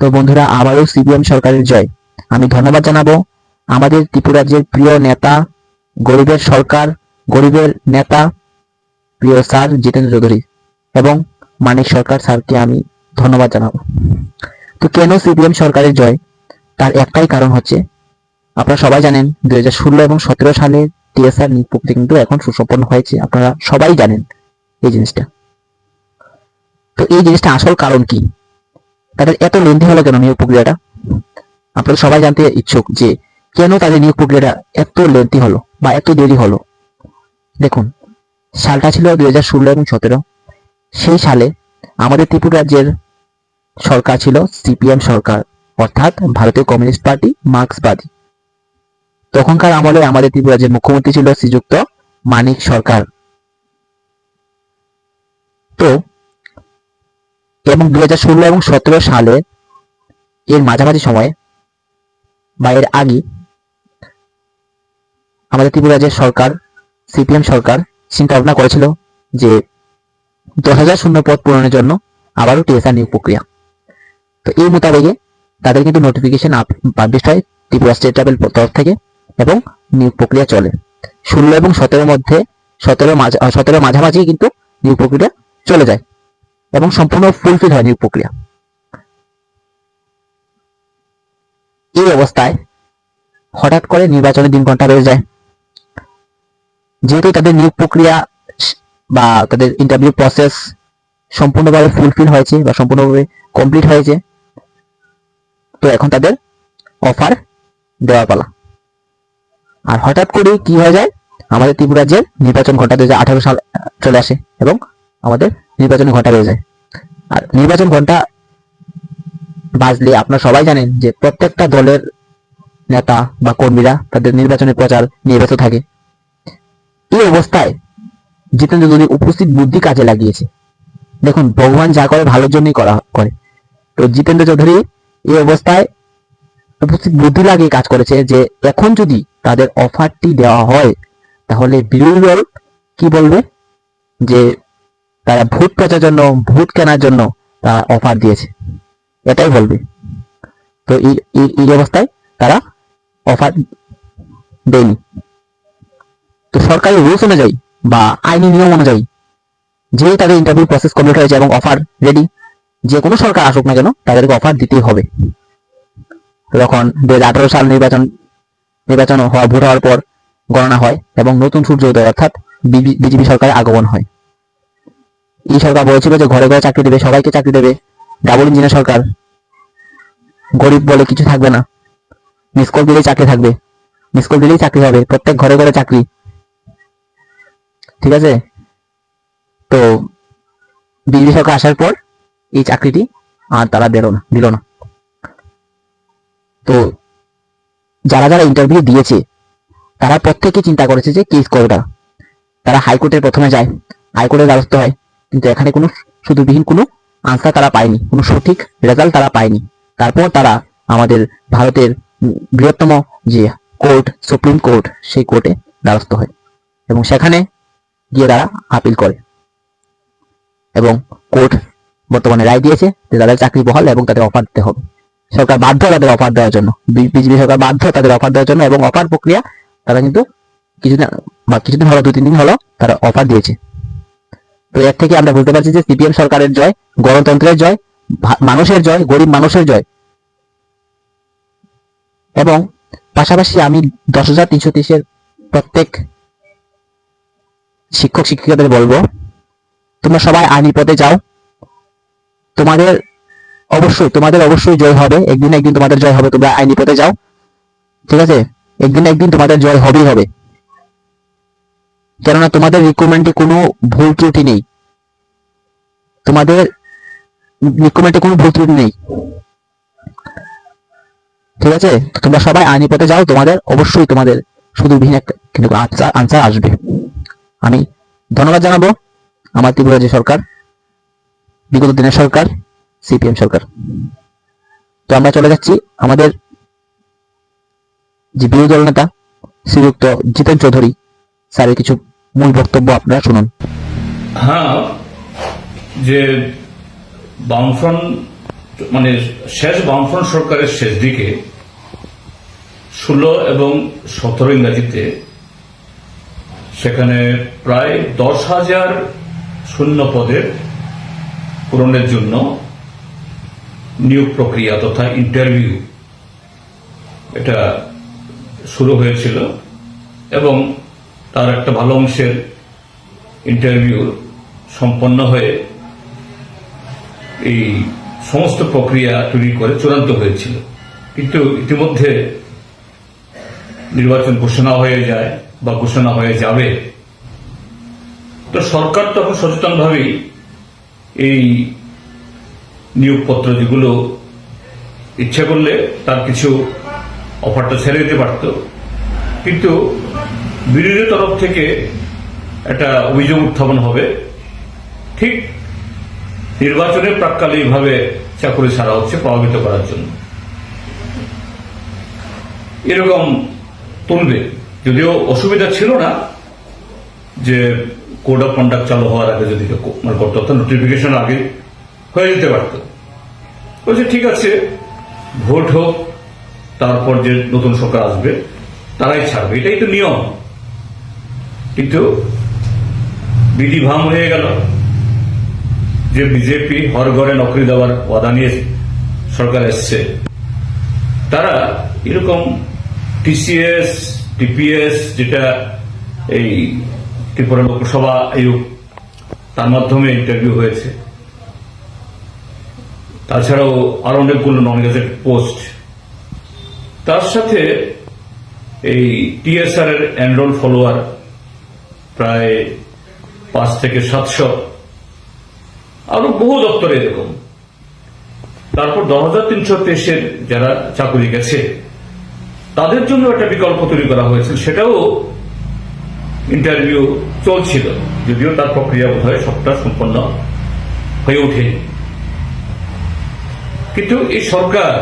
তো বন্ধুরা, আবারও সিপিএম সরকারের জয়। আমি ধন্যবাদ জানাব আমাদের ত্রিপুরা রাজ্যের প্রিয় নেতা, গরিবের সরকার, গরিবের নেতা, প্রিয় স্যার জিতেন্দ্র চৌধুরী এবং মানিক সরকার স্যারকে আমি ধন্যবাদ জানাব। তো কেন সিপিএম সরকারের জয়? তার একটাই কারণ হচ্ছে, আপনারা সবাই জানেন দুই হাজার ষোলো এবং সতেরো সালে টিএসআর প্রক্রিয়া কিন্তু এখন সুসম্পন্ন হয়েছে, আপনারা সবাই জানেন এই জিনিসটা। তো এই জিনিসটা আসল কারণ কি? তাদের এত লেন্দি হলো কেন নিয়োগ প্রক্রিয়াটা? আপনারা সবাই জানতে ইচ্ছুক যে কেন তাদের নিয়োগ প্রক্রিয়াটা এত লেন্দি হলো বা এত দেরি হলো। দেখুন, সালটা ছিল দুই হাজার ষোলো এবং সতেরো। সেই সালে আমাদের ত্রিপুরা রাজ্যের সরকার ছিল সিপিএম সরকার, অর্থাৎ ভারতীয় কমিউনিস্ট পার্টি মার্ক্সবাদী। তখনকার আমলে আমাদের ত্রিপুরা রাজ্যের মুখ্যমন্ত্রী ছিল শ্রীযুক্ত মানিক সরকার। তো এবং দুই হাজার ষোলো এবং সতেরো সালে এর মাঝামাঝি সময়ে বা এর আগে আমাদের ত্রিপুরা রাজ্যের সরকার, সিপিএম সরকার চিন্তা ভাবনা করেছিল যে দশ হাজার শূন্য পদ পূরণের জন্য আবারও টিএসআর নিয়োগ প্রক্রিয়া। তো এই মোতাবেকে তাদের কিন্তু নোটিফিকেশন পাবলিশ হয় ত্রিপুরা স্টেট ট্রাভেল তরফ থেকে এবং নিয়োগ প্রক্রিয়া চলে। ষোলো এবং সতেরোর মধ্যে, সতেরো মাঝা, সতেরো মাঝামাঝি কিন্তু নিয়োগ প্রক্রিয়া চলে যায়। এবং সম্পূর্ণ ফুলফিল হয় নিয়োগ প্রক্রিয়া। এই অবস্থায় হঠাৎ করে নির্বাচনের দিন ঘণ্টা বেড়ে যায়। যেহেতু তাদের নিয়োগ প্রক্রিয়া বা তাদের ইন্টারভিউ প্রসেস সম্পূর্ণভাবে ফুলফিল হয়েছে বা সম্পূর্ণভাবে কমপ্লিট হয়েছে, তো এখন তাদের অফার দেওয়া পালা। আর হঠাৎ করে কি হয়ে যায়? আমাদের ত্রিপুরা রাজ্যের নির্বাচন ঘণ্টা আঠারো সাল চলে আসে এবং আমাদের নির্বাচনী ঘণ্টা বেড়ে যায়। আর নির্বাচন ঘণ্টা বাজলে আপনারা সবাই জানেন যে প্রত্যেকটা দলের নেতা বা কর্মীরা তাদের নির্বাচনী প্রচার নিয়ে ব্যস্ত থাকে। এই অবস্থায় জিতেন্দ্র চৌধুরী উপস্থিত বুদ্ধি কাজে লাগিয়েছে। দেখুন, ভগবান যা করে ভালোর জন্যই করা, করে। তো জিতেন্দ্র চৌধুরী এই অবস্থায় উপস্থিত বুদ্ধি লাগিয়ে কাজ করেছে যে এখন যদি তাদের অফারটি দেওয়া হয়, তাহলে বিরোধী দল কি বলবে? যে তারা ভোট প্রচার জন্য ভোট কেনার জন্য তারা অফার দিয়েছে। এটাই বলবে। তো এই অবস্থায় তারা অফার দেয়নি। তো সরকারি রুলস অনুযায়ী বা আইনি নিয়ম অনুযায়ী যে তাদের ইন্টারভিউ প্রসেস কমপ্লিট হয়েছে এবং অফার রেডি যে কোনো সরকার আসুক না কেন তাদেরকে অফার দিতেই হবে। তখন দু হাজার আঠারো সাল নির্বাচন নির্বাচন হওয়া, ভোট হওয়ার পর গণনা হয় এবং নতুন সূর্যোদয় অর্থাৎ বিজেপি সরকারের আগমন হয়। এই সরকার বলেছিল যে ঘরে ঘরে চাকরি দেবে, সবাইকে চাকরি দেবে। ডাবল ইঞ্জিনের সরকার। গরিব বলে কিছু থাকবে না। মিস কল দিলেই চাকরি থাকবে। মিস কল দিলেই চাকরি হবে, প্রত্যেক ঘরে ঘরে চাকরি। ঠিক আছে? তো বিজেপি সরকার আসার পর এই চাকরিটি আর তারা দিল না দিল না। তো যারা যারা ইন্টারভিউ দিয়েছে, তারা প্রত্যেকে চিন্তা করেছে যে কেস করবে তারা তারা হাইকোর্টের প্রথমে যায় হাইকোর্টের দ্বারস্থ হয়। কিন্তু এখানে কোনো সুদূরবিহীন কোনো আনসার তারা পায়নি, কোনো সঠিক রেজাল্ট তারা পায়নি। তারপর তারা আমাদের ভারতের বৃহত্তম যে কোর্ট সুপ্রিম কোর্ট সেই কোর্টে দ্বারস্থ হয় এবং সেখানে গিয়ে তারা আপিল করে এবং কোর্ট বর্তমানে রায় দিয়েছে যে তাদের চাকরি বহাল এবং তাদের অফার দিতে হবে। সরকার বাধ্য তাদের অফার দেওয়ার জন্য বিজেপি সরকার বাধ্য তাদের অফার দেওয়ার জন্য এবং অফার প্রক্রিয়া তারা কিন্তু কিছুদিন বা কিছুদিন হলো দু তিন দিন হলো তারা অফার দিয়েছে। তো এর থেকে আমরা বলতে পারছি যে সিপিএম সরকারের জয়, গণতন্ত্রের জয় মানুষের জয়, গরিব মানুষের জয়। এবং পাশাপাশি আমি দশ হাজার তিনশো তিরিশের প্রত্যেক শিক্ষক শিক্ষিকাদের বলব, তোমরা সবাই আইনি পথে যাও। তোমাদের অবশ্যই তোমাদের অবশ্যই জয় হবে। একদিন একদিন তোমাদের জয় হবে, তোমরা আইনি পথে যাও। ঠিক আছে? একদিন একদিন তোমাদের জয় হবেই হবে। কেননা তোমাদের রিক্রুটমেন্টে কোনো ভুল ত্রুটি নেই। তোমাদের রিক্রুটমেন্টে কোনো ভুল ত্রুটি নেই। ঠিক আছে? তোমরা সবাই আইনি পথে যাও, তোমাদের, অবশ্যই তোমাদের ভিন্ন একটা কিন্তু আনসার আসবে। আমি ধন্যবাদ জানাব আমার ত্রিপুরা যে সরকার, বিগত দিনের সরকার, সিপিএম সরকার। তো আমরা চলে যাচ্ছি আমাদের যে বিরোধী দল নেতা শ্রীযুক্ত জিতেন চৌধুরী স্যারের কিছু মূল বক্তব্য আপনারা শুনুন। হ্যাঁ যে বামফ্রন্ট মানে শেষ বামফ্রন্ট সরকারের শেষ দিকে ষোলো এবং সতেরো ইংরাজিতে সেখানে প্রায় দশ হাজার শূন্য পদের পূরণের জন্য নিয়োগ প্রক্রিয়া তথা ইন্টারভিউ এটা শুরু হয়েছিল এবং তার একটা ভালো অংশের ইন্টারভিউ সম্পন্ন হয়ে এই সমস্ত প্রক্রিয়া তৈরি করে চূড়ান্ত হয়েছিল। কিন্তু ইতিমধ্যে নির্বাচন ঘোষণা হয়ে যায় বা ঘোষণা হয়ে যাবে। তো সরকার তখন সচেতনভাবেই এই নিয়োগপত্র যেগুলো ইচ্ছে করলে তার কিছু অফারটা ছেড়ে দিতে পারত। কিন্তু বিরোধী তরফ থেকে একটা অভিযোগ উত্থাপন হবে। ঠিক নির্বাচনের প্রাককালে এইভাবে চাকরি ছাড়া হচ্ছে প্রভাবিত করার জন্য। এরকম তুলবে। যদিও অসুবিধা ছিল না যে কোড অফ কন্ডাক্ট চালু হওয়ার আগে যদি মানে করতে হতো নোটিফিকেশন আগে হয়ে যেতে পারত। বলছে, ঠিক আছে, ভোট হোক, তারপর যে নতুন সরকার আসবে, তারাই ছাড়বে। এটাই তো নিয়ম। কিন্তু বিধিভাম হয়ে গেল যে বিজেপি হর ঘরে নকরি দেওয়ার ওয়াদা নিয়ে সরকার এসছে। তারা এরকম টিসিএস, টিপিএস যেটা এই ত্রিপুরা লোকসভা আয়োগ, তার মাধ্যমে ইন্টারভিউ হয়েছে। তাছাড়াও আরও অনেকগুলো নন গেজেট পোস্ট তার সাথে এই টিএসআর এর এনরোল ফলোয়ার প্রায় পাঁচ থেকে সাতশো। আরও বহু দপ্তরে এরকম। তারপর দশ হাজার তিনশো তেইশের যারা চাকরি গেছে, তাদের জন্য একটা বিকল্প তৈরি করা হয়েছিল সেটাও ইন্টারভিউ চলছিল, যদিও তার প্রক্রিয়া বোধ হয় সবটা সম্পন্ন হয়ে ওঠেনি। কিন্তু এই সরকার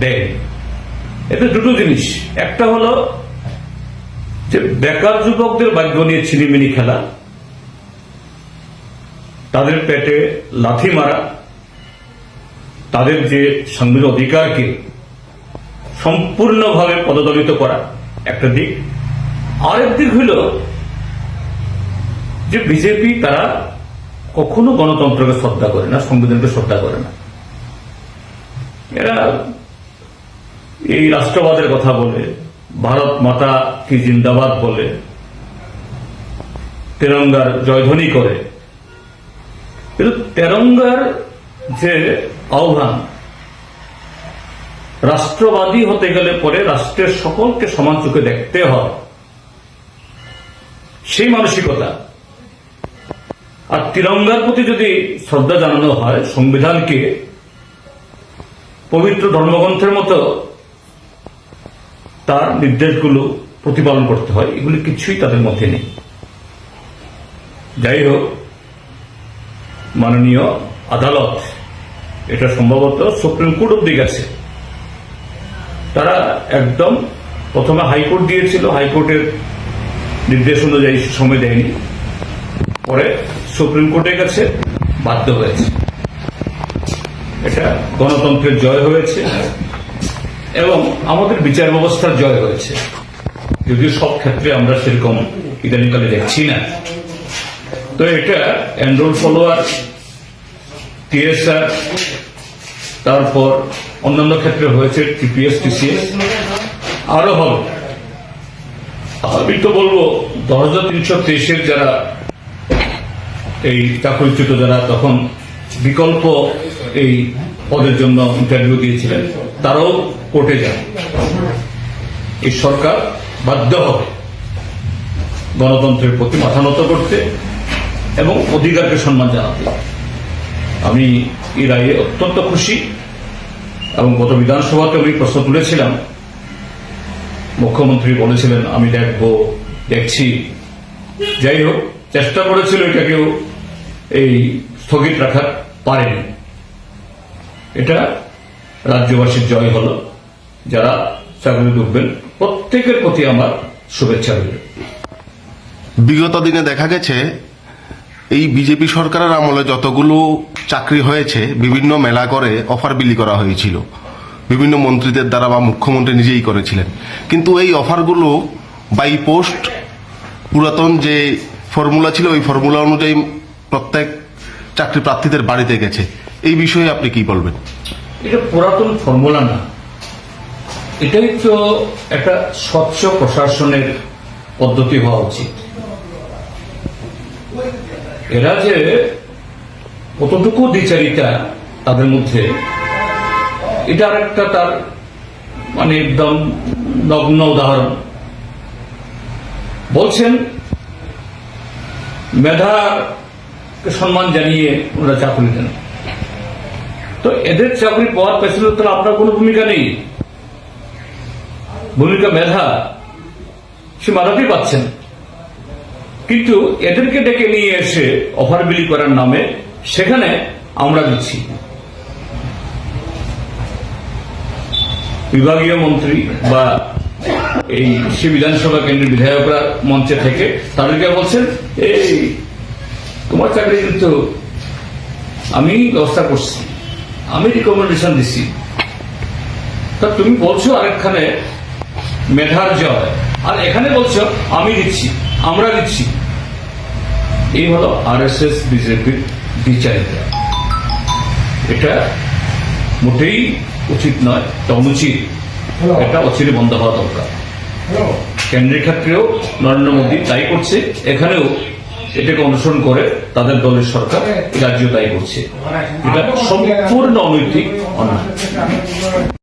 দেয় এতে দুটো জিনিস। একটা হলো যে বেকার যুবকদের ভাগ্য নিয়ে ছিনিমিনি খেলা, তাদের পেটে লাথি মারা, তাদের যে সাংবিধানিক অধিকারকে সম্পূর্ণভাবে পদদলিত করা একটা দিক। আরেক দিক হইল যে বিজেপি তারা কখনো গণতন্ত্রকে শ্রদ্ধা করে না, সংবিধানকে শ্রদ্ধা করে না। এরা এই রাষ্ট্রবাদের কথা বলে, ভারত মাতা কি জিন্দাবাদ বলে তেরঙ্গার জয়ধ্বনি করে। কিন্তু তেরঙ্গার যে আহ্বান, রাষ্ট্রবাদী হতে গেলে পরে রাষ্ট্রের সকলকে সমান চোখে দেখতে হয়। সেই মানসিকতা। আর তিরঙ্গার প্রতি যদি শ্রদ্ধা জানানো হয় সংবিধানকে, পবিত্র ধর্মগ্রন্থের মতো, তার নির্দেশগুলো প্রতিপালন করতে হয়, এগুলি কিছুই তাদের মধ্যে নেই। যাই হোক, মাননীয় আদালত এটা সম্ভবত সুপ্রিম কোর্ট অব্দি গেছে। তারা একদম প্রথমে হাইকোর্ট দিয়েছিল, হাইকোর্টের নির্দেশ অনুযায়ী সময় দেয়নি। পরে সুপ্রিম কোর্টের কাছে বাধ্য হয়েছে। এটা গণতন্ত্রের জয় হয়েছে এবং আমাদের বিচার ব্যবস্থার জয় হয়েছে। যদিও সব ক্ষেত্রে আমরা সেরকম ইদানিকালে দেখছি না। তো এটা এনরোল ফলোয়ার টিএসআর তারপর অন্যান্য ক্ষেত্রে হয়েছে টিপিএস টিসিএস আরও হবে। আমি তো বলব, দশ হাজার তিনশো তেইশের যারা এই চাকরিচ্যুত যারা, তখন বিকল্প এই পদের জন্য ইন্টারভিউ দিয়েছিলেন, তারাও কোর্টে যান। এই সরকার বাধ্য হবে। গণতন্ত্রের প্রতি মাথা নত করতে এবং অধিকারকে সম্মান জানাতে। আমি এই রায়ে অত্যন্ত খুশি এবং গত বিধানসভাতে আমি প্রশ্ন তুলেছিলাম। মুখ্যমন্ত্রী বলেছিলেন, আমি দেখব, দেখছি। যাই হোক, চেষ্টা করেছিল এটাকেও এই স্থগিত রাখার, পারেনি। এটা রাজ্যবাসীর জয় হলো। যারা চাকরি ঢুকবেন প্রত্যেকের প্রতি আমার শুভেচ্ছা রইল। বিগত দিনে দেখা গেছে এই বিজেপি সরকারের আমলে যতগুলো চাকরি হয়েছে বিভিন্ন মেলা করে অফার বিলি করা হয়েছিল। বিভিন্ন মন্ত্রীদের দ্বারা বা মুখ্যমন্ত্রী নিজেই করেছিলেন। কিন্তু এই অফারগুলো বাই পোস্ট পুরাতন যে ফর্মুলা ছিল ওই ফর্মুলা অনুযায়ী প্রত্যেক চাকরি প্রার্থীদের বাড়িতে গেছে। এই বিষয়ে আপনি কি বলবেন? এটা পুরাতন ফর্মুলা না। এটাই তো একটা স্বচ্ছ প্রশাসনের পদ্ধতি হওয়া উচিত। এরা যে কতটুকু দ্বিচারিতা তাদের মধ্যে, এটা আর একটা তার মানে একদম নগ্ন উদাহরণ। বলছেন, মেধাকে সম্মান জানিয়ে ওনারা চাকরি দেন। তো এদের চাকরি পাওয়ার পেছনে তো আপনার কোনো ভূমিকা নেই। ভূমিকা মেধা, সে মাথাতেই পাচ্ছেন। কিন্তু এদেরকে ডেকে নিয়ে এসে অফার বিলি করার নামে সেখানে আমরা দিচ্ছি। বিভাগীয় মন্ত্রী বা এই সে বিধানসভা কেন্দ্রের বিধায়করা মঞ্চে থেকে তাদেরকে বলছেন, এই, তোমার চাকরি কিন্তু আমি ব্যবস্থা করছি, আমি রিকমেন্ডেশন দিছি তা তুমি বলছো আরেকখানে মেধার জয়। আর এখানে বলছো আমি দিচ্ছি আমরা দিচ্ছি। এই হলো আর এস এস বিজেপির বিচারিতা এটা মোটেই উচিত নয় অনুচিত। এটা অচিরে বন্ধ হওয়া দরকার। কেন্দ্রের ক্ষেত্রেও নরেন্দ্র মোদী তাই করছে এখানেও এটাকে অনুসরণ করে তাদের দলের সরকার রাজ্য তাই করছে। এটা সম্পূর্ণ অনৈতিক অন্যায়।